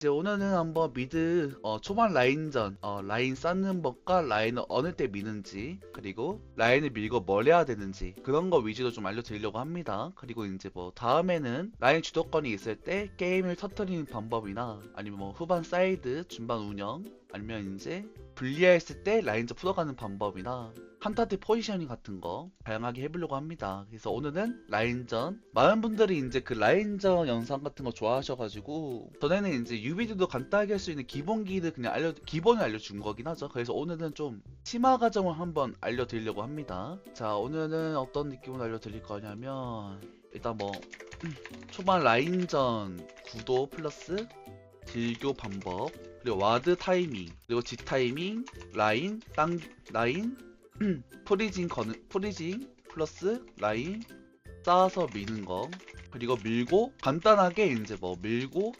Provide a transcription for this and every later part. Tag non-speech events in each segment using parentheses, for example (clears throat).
이제 오늘은 한번 미드 어, 초반 라인전 어, 라인 쌓는 법과 라인을 어느 때 미는지 그리고 라인을 밀고 뭘 해야 되는지 그런 거 위주로 좀 알려드리려고 합니다. 그리고 이제 뭐 다음에는 라인 주도권이 있을 때 게임을 터트리는 방법이나 아니면 뭐 후반 사이드 중반 운영 아니면 이제 분리했을 때 라인전 풀어가는 방법이나 한타트 포지셔닝 같은 거 다양하게 해보려고 합니다. 그래서 오늘은 라인전 많은 분들이 이제 그 라인전 영상 같은 거 좋아하셔가지고 전에는 이제 유비드도 간단하게 할 수 있는 기본기를 그냥 알려 기본을 알려준 거긴 하죠. 그래서 오늘은 좀 심화 과정을 한번 알려드리려고 합니다. 자 오늘은 어떤 느낌으로 알려드릴 거냐면 일단 뭐 초반 라인전 구도 플러스 딜교 방법 그리고 와드 타이밍 그리고 지 타이밍 라인 땅 라인 (clears throat) 프리징 거는 프리징 플러스 라인 쌓아서 미는 거. 그리고 밀고 간단하게 이제 뭐 밀고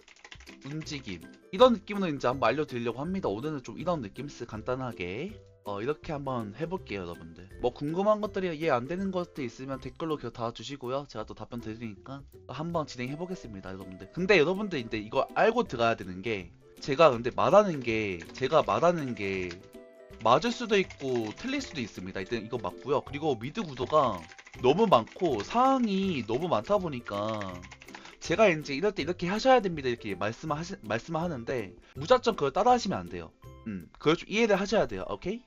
움직임. 이런 느낌으로 이제 한번 알려드리려고 합니다. 오늘은 좀 이런 느낌스 간단하게. 어 이렇게 한번 해볼게요 여러분들. 뭐 궁금한 것들이 이해 안 되는 것들 있으면 댓글로 그거 달아주시고요. 제가 또 답변 드리니까 한번 진행해 보겠습니다 여러분들. 근데 여러분들 이제 이거 알고 들어야 되는 게 제가 근데 말하는 게 제가 말하는 게 맞을 수도 있고 틀릴 수도 있습니다. 일단 이거 맞고요. 그리고 미드 구도가 너무 많고 사항이 너무 많다 보니까 제가 이제 이럴 때 이렇게 하셔야 됩니다. 이렇게 말씀하시 말씀을 하는데 무작정 그걸 따라 하시면 안 돼요. 음, 그걸 좀 이해를 하셔야 돼요. 오케이?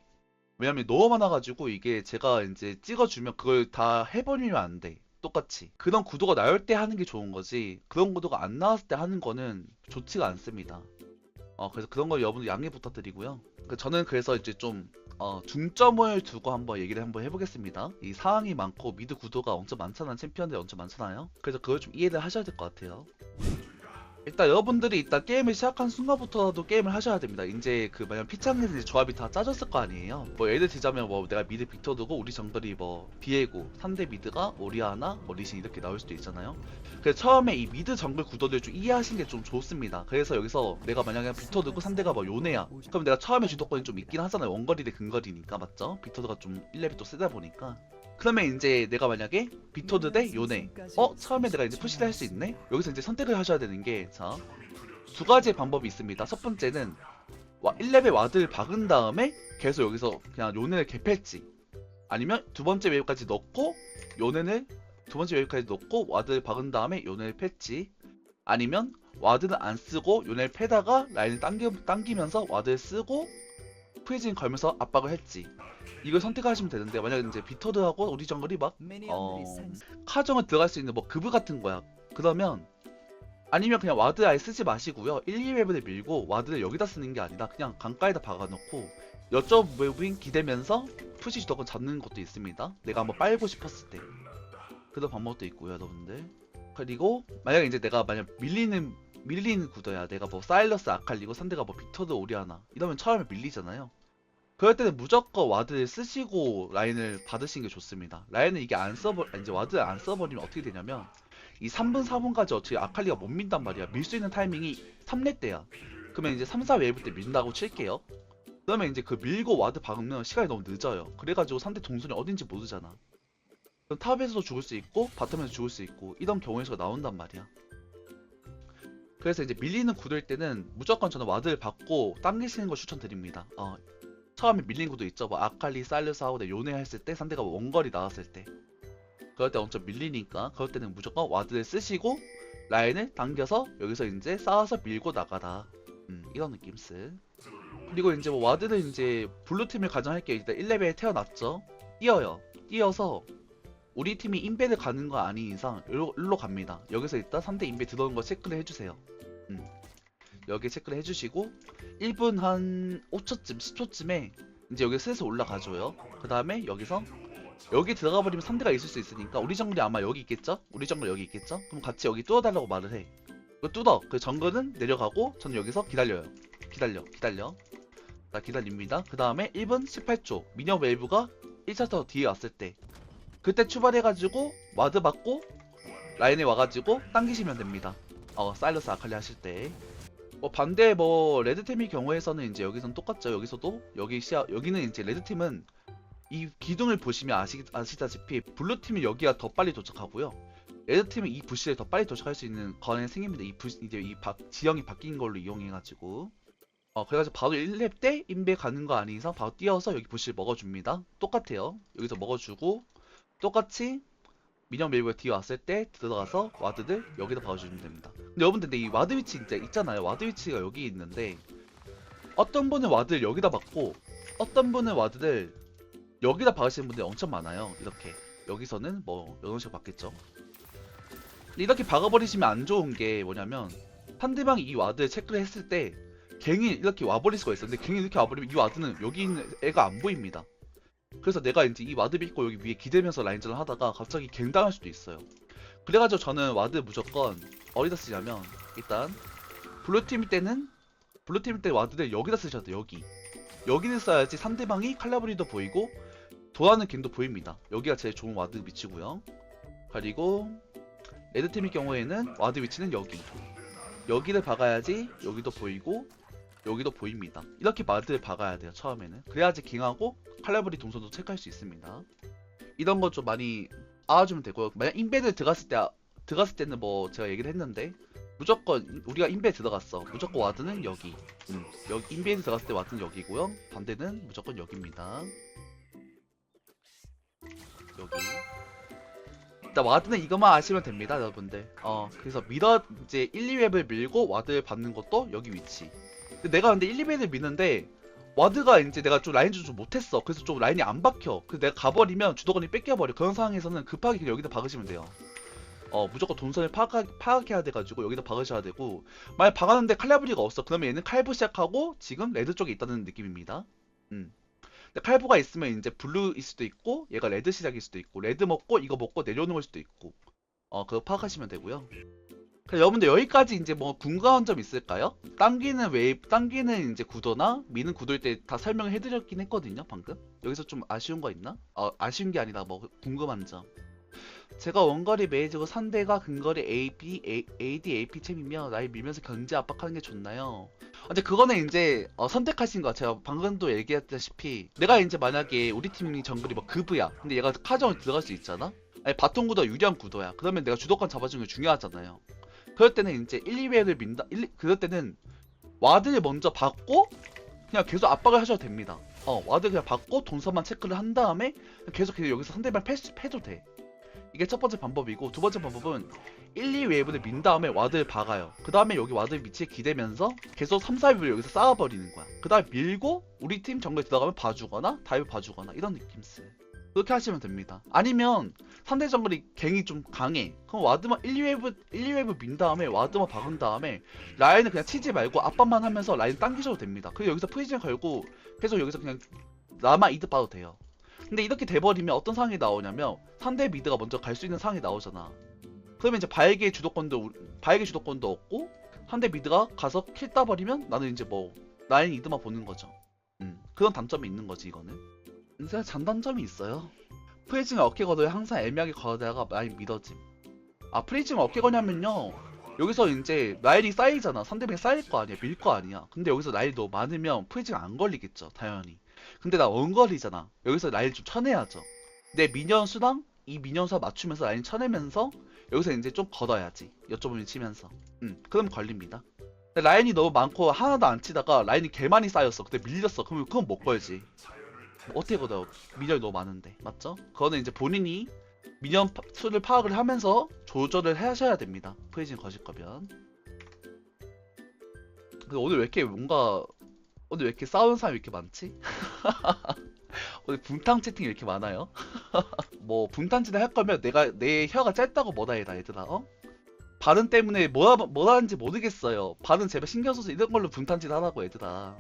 왜냐면 너무 많아가지고 이게 제가 이제 찍어주면 그걸 다 해버리면 안 돼. 똑같이 그런 구도가 나올 때 하는 게 좋은 거지 그런 구도가 안 나왔을 때 하는 거는 좋지가 않습니다. 어 그래서 그런 거 여러분들 양해 부탁드리고요. 그 저는 그래서 이제 좀 어, 중점을 두고 한번 얘기를 한번 해보겠습니다. 이 사항이 많고 미드 구도가 엄청 많잖아요. 챔피언들 엄청 많잖아요. 그래서 그걸 좀 이해를 하셔야 될 것 같아요. 일단 여러분들이 일단 게임을 시작한 순간부터도 게임을 하셔야 됩니다. 이제 그 만약 피창에서 조합이 다 짜졌을 거 아니에요. 뭐 예를 들자면 뭐 내가 미드 빅터 두고 우리 정글이 뭐 비에고 상대 미드가 오리아나 뭐 리신 이렇게 나올 수도 있잖아요. 그래서 처음에 이 미드 정글 구도를 좀 이해하시는 게 좀 좋습니다. 그래서 여기서 내가 만약에 빅터 두고 상대가 뭐 요네야. 그럼 내가 처음에 주도권이 좀 있긴 하잖아요. 원거리 대 근거리니까 맞죠? 빅터드가 좀 1렙이 또 세다 보니까. 그러면 이제 내가 만약에 빅토드 대 요네 어? 처음에 내가 이제 푸시를 할 수 있네? 여기서 이제 선택을 하셔야 되는 게 자 두 가지 방법이 있습니다 첫 번째는 와 1렙의 와드를 박은 다음에 계속 여기서 그냥 요네를 개팰지 아니면 두 번째 웨이브까지 넣고 요네를 두 번째 웨이브까지 넣고 와드를 박은 다음에 요네를 팰지 아니면 와드는 안 쓰고 요네를 패다가 라인을 당기, 당기면서 와드를 쓰고 프리징 걸면서 압박을 했지 이걸 선택하시면 되는데 만약에 이제 비터드하고 우리 정글이 막 어, 카정을 들어갈 수 있는 뭐 그브 같은 거야. 그러면 아니면 그냥 와드 아예 쓰지 마시고요. 1, 2웹을 밀고 와드를 여기다 쓰는 게 아니라 그냥 강가에다 박아놓고 여쭤 웹인 기대면서 푸시 주도권 잡는 것도 있습니다. 내가 한번 빨고 싶었을 때 그런 방법도 있고요, 여러분들. 그리고 만약에 이제 내가 만약 밀리는 밀리는 구도야. 내가 뭐 사일러스 아칼리고 상대가 뭐 빅터드 오리아나 이러면 처음에 밀리잖아요. 그럴 때는 무조건 와드를 쓰시고 라인을 받으시는 게 좋습니다. 라인을 이게 안 써버 이제 와드를 안 써버리면 어떻게 되냐면 이 3분 4분까지 어떻게 아칼리가 못 민단 말이야. 밀 수 있는 타이밍이 3렙 때야. 그러면 이제 3, 4 웨이브 때 민다고 칠게요. 그러면 이제 그 밀고 와드 박으면 시간이 너무 늦어요. 그래가지고 상대 동선이 어딘지 모르잖아. 그럼 탑에서도 죽을 수 있고 바텀에서 죽을 수 있고 이런 경우에서 나온단 말이야. 그래서 이제 밀리는 구도일 때는 무조건 저는 와드를 받고 당기시는 걸 추천드립니다. 어, 처음에 밀린 구도 있죠. 뭐 아칼리, 사일러스하고 내 요네 했을 때 상대가 원거리 나왔을 때 그럴 때 엄청 밀리니까 그럴 때는 무조건 와드를 쓰시고 라인을 당겨서 여기서 이제 쌓아서 밀고 나가라. 음, 이런 느낌스. 그리고 이제 뭐 와드는 이제 블루팀을 가정할게요. 일단 1레벨 태어났죠. 뛰어요. 뛰어서 우리 팀이 인베드 가는 거 아닌 이상 일로, 일로 갑니다. 여기서 일단 상대 인베 들어오는 거 체크를 해주세요. 음. 여기 체크를 해주시고 1분 한 5초쯤 10초쯤에 이제 여기 슬슬 올라가줘요. 그 다음에 여기서 여기 들어가 버리면 상대가 있을 수 있으니까 우리 정글이 아마 여기 있겠죠? 우리 정글 여기 있겠죠? 그럼 같이 여기 뚫어달라고 말을 해. 그 뚫어. 그 정글은 내려가고 저는 여기서 기다려요. 기다려, 기다려. 나 기다립니다. 그 다음에 1분 18초 미녀 웨이브가 1차터 뒤에 왔을 때 그때 출발해가지고 와드 받고 라인에 와가지고 당기시면 됩니다. 어 사일러스 아칼리 하실 때. 뭐 반대 뭐 레드팀의 경우에서는 이제 여기선 똑같죠. 여기서도 여기 시야 여기는 이제 레드팀은 이 기둥을 보시면 아시, 아시다시피 블루팀이 여기가 더 빨리 도착하고요. 레드팀은 이 부시에 더 빨리 도착할 수 있는 권한이 생깁니다. 이 부시 이제 이 바, 지형이 바뀐 걸로 이용해가지고 어 그래가지고 바로 1렙 때 인베 가는 거 아닌 이상 바로 뛰어서 여기 부시를 먹어줍니다. 똑같아요. 여기서 먹어주고 똑같이 민영 뒤에 왔을 때 들어가서 와드들 여기다 박아주면 됩니다. 근데 여러분들 근데 이 와드 위치 진짜 있잖아요. 와드 위치가 여기 있는데 어떤 분은 와드를 여기다 박고 어떤 분은 와드를 여기다 박으시는 분들이 엄청 많아요. 이렇게 여기서는 뭐 이런 식으로 박겠죠. 이렇게 박아버리시면 안 좋은 게 뭐냐면 상대방이 이 와드를 체크를 했을 때 갱이 이렇게 와버릴 수가. 근데 갱이 이렇게 와버리면 이 와드는 여기 있는 애가 안 보입니다. 그래서 내가 이제 이 와드 믿고 여기 위에 기대면서 라인전을 하다가 갑자기 갱당할 수도 있어요. 그래가지고 저는 와드 무조건 어디다 쓰냐면 일단 블루팀일 때는 블루팀일 때 와드를 여기다 돼요. 여기 여기는 써야지 상대방이 칼라브리도 보이고 도하는 갱도 보입니다. 여기가 제일 좋은 와드 위치고요. 그리고 레드팀의 경우에는 와드 위치는 여기 여기를 박아야지 여기도 보이고 여기도 보입니다. 이렇게 와드를 박아야 돼요 처음에는 그래야지 갱하고 칼라브리 동선도 체크할 수 있습니다. 이런 거좀 많이 알아주면 되고요. 만약 인베드 들어갔을 때 들어갔을 때는 뭐 제가 얘기를 했는데 무조건 우리가 인베 들어갔어. 무조건 와드는 여기. 음, 여기 인베드 들어갔을 때 와드는 여기고요. 반대는 무조건 여기입니다. 여기. 일단 와드는 이것만 아시면 됩니다, 여러분들. 어, 그래서 밀어 이제 1, 2웹을 밀고 와드를 받는 것도 여기 위치. 내가 근데 1, 2웹을 미는데 와드가 이제 내가 좀 라인 좀 못했어. 그래서 좀 라인이 안 박혀. 그래서 내가 가버리면 주도권이 뺏겨버려. 그런 상황에서는 급하게 그냥 여기다 박으시면 돼요. 어, 무조건 동선을 파악, 파악해야 돼가지고 여기다 박으셔야 되고 만약 박았는데 칼라브리가 없어. 그러면 얘는 칼부 시작하고 지금 레드 쪽에 있다는 느낌입니다. 음. 칼부가 있으면 이제 블루일 수도 있고 얘가 레드 시작일 수도 있고 레드 먹고 이거 먹고 내려오는 걸 수도 있고 어, 그거 파악하시면 되고요. 여러분들 여기까지 이제 뭐 궁금한 점 있을까요? 당기는 웨이브, 당기는 이제 구도나 미는 구도일 때 다 설명을 해드렸긴 했거든요, 방금. 여기서 좀 아쉬운 거 있나? 어, 아쉬운 게 아니라 뭐 궁금한 점. 제가 원거리 메이지고 상대가 근거리 AB, AD, AP 챔이며 나이 밀면서 견제 압박하는 게 좋나요? 아, 근데 그거는 이제 어, 선택하신 거 제가 방금도 얘기했다시피 내가 이제 만약에 우리 팀이 정글이 뭐 그브야 근데 얘가 카정을 들어갈 수 있잖아? 아니 바통 구도가 유리한 구도야 그러면 내가 주도권 잡아주는 게 중요하잖아요 그럴 때는 이제 1, 2회를 민다 1, 그럴 때는 와드를 먼저 받고 그냥 계속 압박을 하셔도 됩니다 어 와드 그냥 받고 동선만 체크를 한 다음에 계속 계속 여기서 상대방 패, 패도 돼 이게 첫 번째 방법이고 두 번째 방법은 1, 2 웨이브를 민 다음에 와드를 박아요. 그 다음에 여기 와드 위치에 기대면서 계속 3, 4웨이브를 여기서 쌓아버리는 거야. 그 다음에 밀고 우리 팀 정글 들어가면 봐주거나 다이브 봐주거나 이런 느낌스. 그렇게 하시면 됩니다. 아니면 상대 정글이 갱이 좀 강해. 그럼 와드만 1, 2웨이브 1, 2웨이브 민 다음에 와드만 박은 다음에 라인을 그냥 치지 말고 압박만 하면서 라인 당기셔도 됩니다. 그리고 여기서 프리즌 걸고 계속 여기서 그냥 나만 이득 봐도 돼요. 근데 이렇게 돼버리면 어떤 상황이 나오냐면 상대 미드가 먼저 갈 수 있는 상황이 나오잖아. 그러면 이제 바에게 주도권도 우- 바에게 주도권도 없고 상대 미드가 가서 킬 따버리면 나는 이제 뭐 라인 이드만 보는 거죠. 음, 그런 단점이 있는 거지 이거는. 근데 장단점이 있어요. 프리징을 어깨 걷어야 항상 애매하게 걸어다가 라인 믿어짐. 아 프리징을 어깨 거냐면요. 여기서 이제 라인이 쌓이잖아. 상대방이 쌓일 거 아니야. 밀 거 아니야. 근데 여기서 라인이 너무 많으면 프리징 안 걸리겠죠. 당연히. 근데 나 원거리잖아. 여기서 라인 좀 쳐내야죠. 내 미니언 수랑 이 미니언 수 맞추면서 라인 쳐내면서 여기서 이제 좀 걷어야지. 여쭤보면 치면서. 음, 그럼 걸립니다. 라인이 너무 많고 하나도 안 치다가 라인이 개 많이 쌓였어. 근데 밀렸어. 그러면 그건 못 걸지. 어떻게 걷어? 미니언이 너무 많은데. 맞죠? 그거는 이제 본인이 파- 수를 파악을 하면서 조절을 하셔야 됩니다. 프리징 거실 거면. 근데 오늘 왜 이렇게 뭔가 오늘 왜 이렇게 싸우는 사람이 이렇게 많지? (laughs) 오늘 분탕 채팅이 왜 이렇게 많아요? (laughs) 뭐 분탕질을 할 거면 내가 내 혀가 짧다고 뭐다 해다 얘들아 어? 발음 때문에 뭐라 뭐라 하는지 모르겠어요. 발음 제발 신경 써서 이런 걸로 분탕질 하라고 얘들아.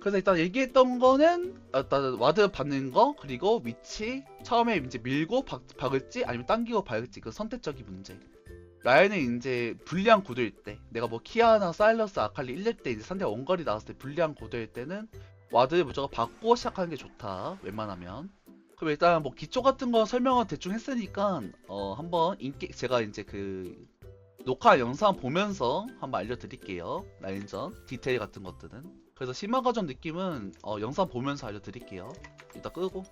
그래서 일단 얘기했던 거는 일단 와드 받는 거 그리고 위치 처음에 이제 밀고 박, 박을지 아니면 당기고 박을지 그 선택적인 문제. 라인은 이제 불리한 구도일 때 내가 뭐 키아나 사일러스 아칼리 1렙 때 이제 상대 원거리 나왔을 때 불리한 구도일 때는 와드를 무조건 받고 시작하는 게 좋다 웬만하면 그럼 일단 뭐 기초 같은 거 설명은 대충 했으니까 어 한번 인기 제가 이제 그 녹화 영상 보면서 한번 알려드릴게요. 라인전 디테일 같은 것들은. 그래서 심화 과정 느낌은 어 영상 보면서 알려드릴게요. 이따 끄고